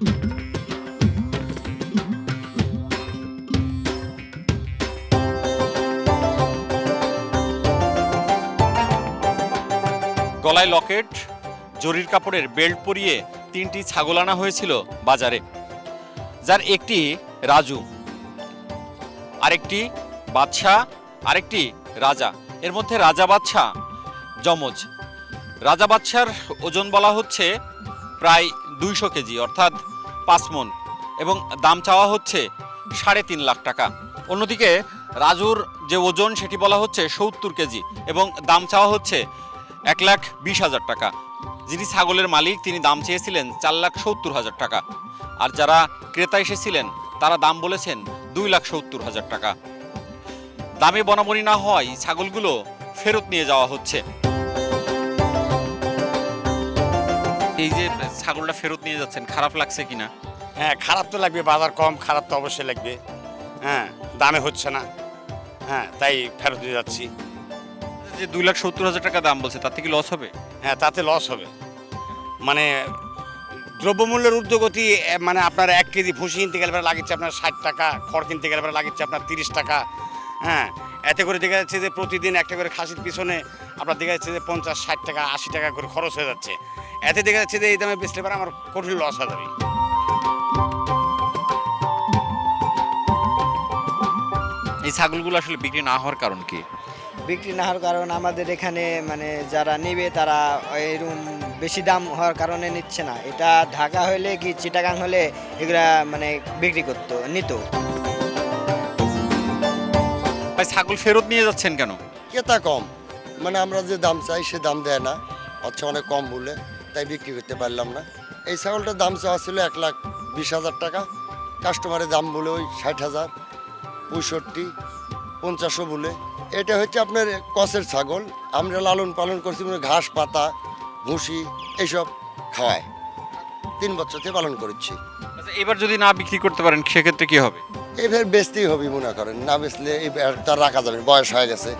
গলায় লকেট, জরির কাপড়ের বেল্ট পরিয়ে তিনটি ছাগল আনা হয়েছিল বাজারে, যার একটি রাজু, আরেকটি বাদশাহ, আরেকটি রাজা। এর মধ্যে রাজা বাদশাহ, যমজ। রাজা বাদশার ওজন বলা হচ্ছে প্রায় দুইশো কেজি, অর্থাৎ পাঁচ মন এবং দাম চাওয়া হচ্ছে সাড়ে তিন লাখ টাকা। অন্যদিকে রাজুর যে ওজন সেটি বলা হচ্ছে সত্তর কেজি এবং দাম চাওয়া হচ্ছে এক লাখ বিশ হাজার টাকা। যিনি ছাগলের মালিক, তিনি দাম চেয়েছিলেন চার লাখ সত্তর হাজার টাকা। আর যারা ক্রেতা এসেছিলেন, তারা দাম বলেছেন দুই লাখ সত্তর হাজার টাকা। দামে বনাবনি না হওয়ায় ছাগলগুলো ফেরত নিয়ে যাওয়া হচ্ছে। এই যে ছাগলটা ফেরত নিয়ে যাচ্ছেন খারাপ লাগছে কিনা? হ্যাঁ খারাপ তো লাগবে বাজার কম খারাপ তো অবশ্যই লাগবে। হ্যাঁ দামে হচ্ছে না। হ্যাঁ তাই ফেরত দিয়ে যাচ্ছি। যে দুই লাখ সত্তর হাজার টাকা দাম বলছে তার থেকে লস হবে? হ্যাঁ তাতে লস হবে। মানে দ্রব্যমূল্যের ঊর্ধ্বগতি মানে আপনার এক কেজি ভুসি কিনতে গেলে লাগিচ্ছে আপনার ষাট টাকা খড় কিনতে গেলে লাগিচ্ছে আপনার তিরিশ টাকা হ্যাঁ এতে করে দেখা যাচ্ছে যে প্রতিদিন একটা করে খাসির পিছনে আপনার দেখা যাচ্ছে যে পঞ্চাশ ষাট টাকা আশি টাকা করে খরচ হয়ে যাচ্ছে। এতে দেখা যাচ্ছে যে এই দামে বেচলে পরে আমার কঠিন লস হয়ে যাবে। এই ছাগলগুলো আসলে বিক্রি না হওয়ার কারণ কি? বিক্রি না হওয়ার কারণ আমাদের এখানে মানে যারা নেবে তারা এরকম বেশি দাম হওয়ার কারণে নিচ্ছে না। এটা ঢাকা হলে কি চিটাগাং হলে এগুলা মানে বিক্রি করতো নিত। ভাই, ছাগল ফেরত নিয়ে যাচ্ছেন কেন? ক্রেতা কম। মানে আমরা যে দাম চাই, সে দাম দেয় না। হচ্ছে অনেক কম বলে, তাই বিক্রি করতে পারলাম না। এই ছাগলটার দাম চাওয়া ছিল এক লাখ বিশ হাজার টাকা। কাস্টমারের দাম বলে ওই ষাট হাজার, পঁয়ষট্টি, পঞ্চাশও বলে। এটা হচ্ছে আপনার কসের ছাগল। আমরা লালন পালন করছি মানে ঘাস, পাতা, ভুসি, এইসব খাওয়ায়। তিন বছর থেকে পালন করছি। এবার যদি না বিক্রি করতে পারেন, সেক্ষেত্রে কি হবে? এবার বেচতেই হবে মনে করেন। না বেচলে এবার তার রাখা যাবে বয়স হয়ে গেছে।